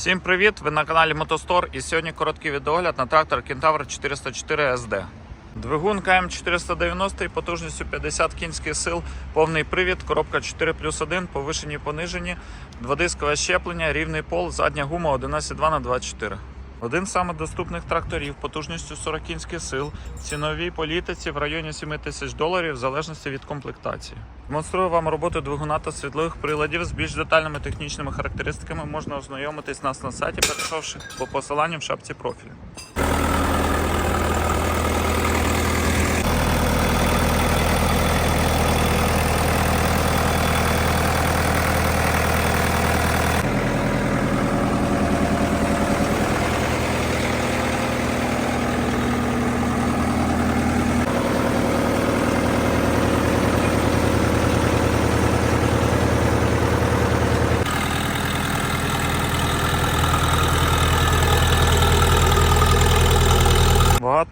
Всім привіт! Ви на каналі Мотостор і сьогодні короткий відеогляд на трактор Кентавр 404 SD. Двигун КМ490 потужністю 50 кінських сил, повний привід, коробка 4 плюс 1, повишені понижені, дводискове щеплення, рівний пол, задня гума 11,2 на 24. Один з самих доступних тракторів потужністю 40 кінських сил, в ціновій політиці в районі 7 тисяч доларів в залежності від комплектації. Демонструю вам роботу двигуна та світлових приладів з більш детальними технічними характеристиками. Можна ознайомитись нас на сайті, перейшовши по посиланню в шапці профілю.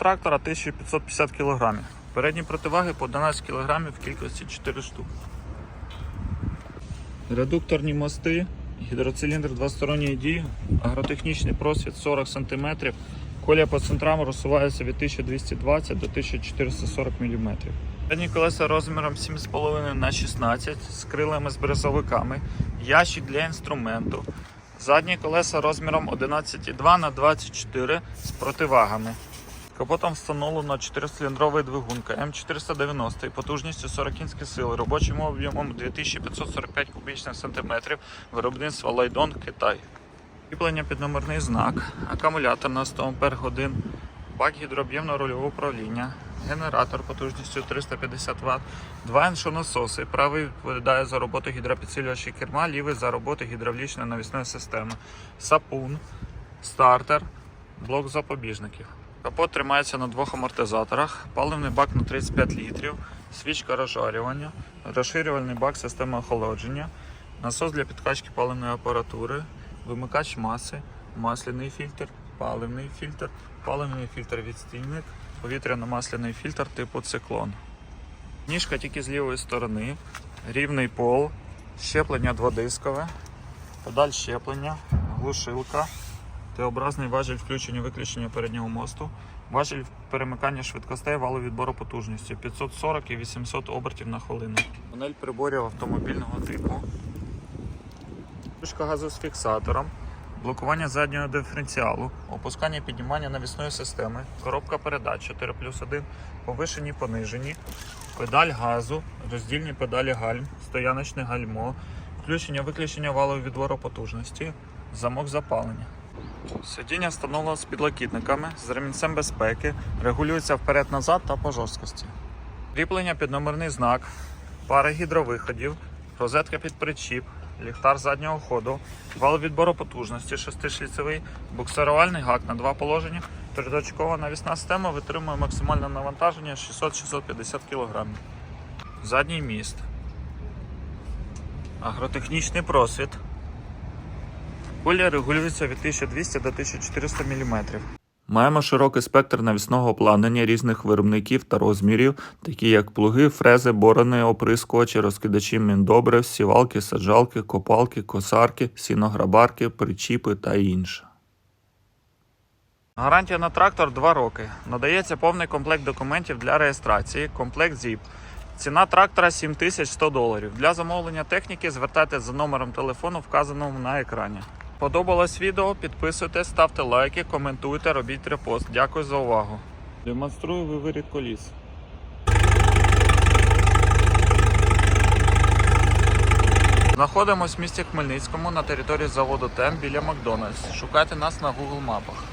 Трактора 1550 кг. Передні противаги по 11 кг в кількості 4 штук. Редукторні мости, гідроциліндр двосторонньої дії, агротехнічний просвіт 40 см. Колія по центрам розсувається від 1220 до 1440 мм. Передні колеса розміром 7,5 на 16 з крилами з брезовиками, ящик для інструменту. Задні колеса розміром 11,2 на 24 з противагами. Капотом встановлено 4-циліндровий двигун М490 потужністю 40 кінських сил, робочим об'ємом 2545 кубічних сантиметрів, виробництва Лайдон Китай. Кріплення під номерний знак, акумулятор на 100 Ах, бак гідрооб'ємного рульового управління, генератор потужністю 350 Вт, два іншонасоси. Правий відповідає за роботу гідропідсилювача керма, лівий за роботу гідравлічної навісної системи, сапун, стартер, блок запобіжників. Капот тримається на двох амортизаторах, паливний бак на 35 літрів, свічка розжарювання, розширювальний бак системи охолодження, насос для підкачки паливної апаратури, вимикач маси, масляний фільтр, паливний фільтр, паливний фільтр відстійник, повітряно-масляний фільтр типу циклон. Ніжка тільки з лівої сторони, рівний пол, щеплення дводискове, педаль щеплення, глушилка. Т-образний важіль включення виключення переднього мосту, важіль перемикання швидкостей валу відбору потужності. 540 і 800 обертів на хвилину. Панель приборів автомобільного типу. Ручка газу з фіксатором, блокування заднього диференціалу, опускання і піднімання навісної системи, коробка передач. 4 плюс 1, повишені понижені, педаль газу, роздільні педалі гальм, стояночне гальмо, включення виключення валу відбору потужності, замок запалення. Сидіння встановлено з підлокітниками, з ремінцем безпеки, регулюється вперед-назад та по жорсткості. Кріплення під номерний знак, пари гідровиходів, розетка під причіп, ліхтар заднього ходу, вал відбору потужності, шестишліцевий, буксирувальний гак на два положення, триточкова навісна система витримує максимальне навантаження 600-650 кг. Задній міст. Агротехнічний просвіт. Колія регулюється від 1200 до 1400 мм. Маємо широкий спектр навісного обладнання різних виробників та розмірів, такі як плуги, фрези, борони, оприскувачі, розкидачі міндобрив, сівалки, саджалки, копалки, косарки, сінограбарки, причіпи та інше. Гарантія на трактор 2 роки. Надається повний комплект документів для реєстрації, комплект ZIP. Ціна трактора 7100 доларів. Для замовлення техніки звертайтеся за номером телефону, вказаному на екрані. Подобалось відео? Підписуйтесь, ставте лайки, коментуйте, робіть репост. Дякую за увагу. Демонструю виворіт коліс. Знаходимось в місті Хмельницькому на території заводу ТЕМ біля Макдональдс. Шукайте нас на Google мапах.